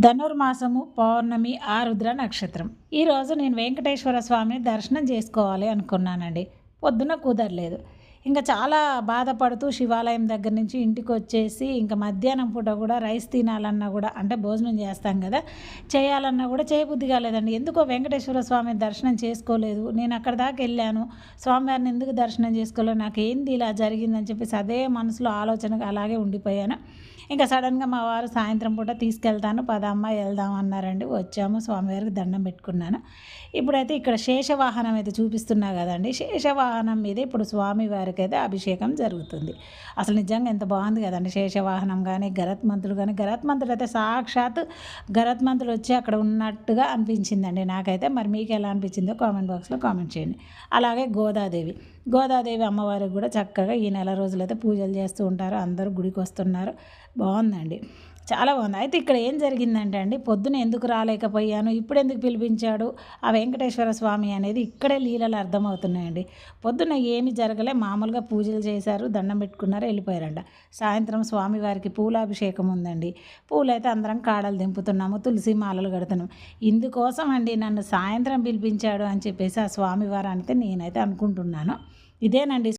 ధనుర్మాసము పౌర్ణమి ఆరుద్ర నక్షత్రం. ఈరోజు నేను వెంకటేశ్వర స్వామిని దర్శనం చేసుకోవాలి అనుకున్నానండి. పొద్దున కుదరలేదు. ఇంకా చాలా బాధపడుతూ శివాలయం దగ్గర నుంచి ఇంటికి వచ్చేసి ఇంకా మధ్యాహ్నం పూట కూడా రైస్ తినాలన్నా కూడా అంటే భోజనం చేస్తాం కదా చేయాలన్నా కూడా చేయబుద్ధి కాలేదండి. ఎందుకో వెంకటేశ్వర స్వామి దర్శనం చేసుకోలేదు. నేను అక్కడ దాకా వెళ్ళాను. స్వామివారిని ఎందుకు దర్శనం చేసుకోలేదు? నాకు ఏంది ఇలా జరిగిందని చెప్పేసి అదే మనసులో ఆలోచనగా అలాగే ఉండిపోయాను. ఇంకా సడన్గా మా వారు సాయంత్రం పూట తీసుకెళ్తాను. పదమ్మ వెళ్దాం అన్నారండి. వచ్చాము. స్వామివారికి దండం పెట్టుకున్నాను. ఇప్పుడైతే ఇక్కడ శేషవాహనం అయితే చూపిస్తున్నా కదండి. శేషవాహనం మీద ఇప్పుడు స్వామివారికి అయితే అభిషేకం జరుగుతుంది. అసలు నిజంగా ఎంత బాగుంది కదండి శేషవాహనం కానీ గరత్మంతుడు కానీ గరత్మంతుడు అయితే సాక్షాత్ గరత్మంతుడు వచ్చి అక్కడ ఉన్నట్టుగా అనిపించిందండి నాకైతే. మరి మీకు ఎలా అనిపించిందో కామెంట్ బాక్స్లో కామెంట్ చేయండి. అలాగే గోదాదేవి. గోదాదేవి అమ్మవారికి కూడా చక్కగా ఈ నెల రోజులైతే పూజలు చేస్తూ ఉంటారు. అందరూ గుడికి వస్తున్నారు. బాగుందండి. చాలా బాగుంది. అయితే ఇక్కడ ఏం జరిగిందంటే అండి పొద్దున ఎందుకు రాలేకపోయాను ఇప్పుడు ఎందుకు పిలిపించాడు ఆ వెంకటేశ్వర స్వామి అనేది ఇక్కడే లీలలు అర్థమవుతున్నాయండి. పొద్దున ఏమి జరగలే మామూలుగా పూజలు చేశారు దండం పెట్టుకున్నారు వెళ్ళిపోయారంట. సాయంత్రం స్వామివారికి పూలాభిషేకం ఉందండి. పూలైతే అందరం కాడలు దింపుతున్నాము తులసి మాలలు కడుతున్నాం ఇందుకోసం అండి నన్ను సాయంత్రం పిలిపించాడు అని చెప్పేసి ఆ స్వామివారు అంటే నేనైతే అనుకుంటున్నాను. ఇదేనండి